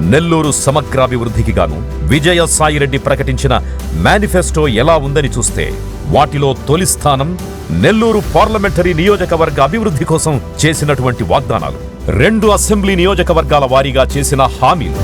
నెల్లూరు సమగ్రాభివృద్ధికి గాను విజయ సాయిరెడ్డి ప్రకటించిన మేనిఫెస్టో ఎలా ఉందని చూస్తే వాటిలో తొలి స్థానం నెల్లూరు పార్లమెంటరీ నియోజకవర్గ అభివృద్ధి కోసం చేసినటువంటి వాగ్దానాలు. రెండు అసెంబ్లీ నియోజకవర్గాల వారీగా చేసిన హామీలు.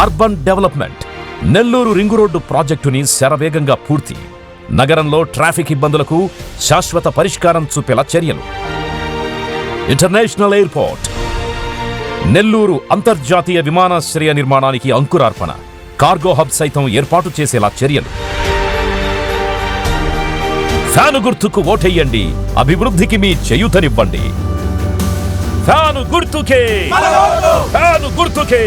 Urban development. Nellore ring road ప్రాజెక్టుని శరవేగంగా పూర్తి. నగరంలో ట్రాఫిక్ ఇబ్బందులకు శాశ్వత పరిష్కారం చూపేలా చర్యలు. International airport. నెల్లూరు అంతర్జాతీయ విమానాశ్రయ నిర్మాణానికి అంకురార్పణ. కార్గో హబ్ సైతం ఏర్పాటు చేసేలా చర్యలు. ఫ్యాను గుర్తుకు ఓటెయ్యండి అభివృద్ధికి మీ చేయూతనివ్వండి. ఫ్యాను గుర్తుకే. ఫ్యాను గుర్తుకే.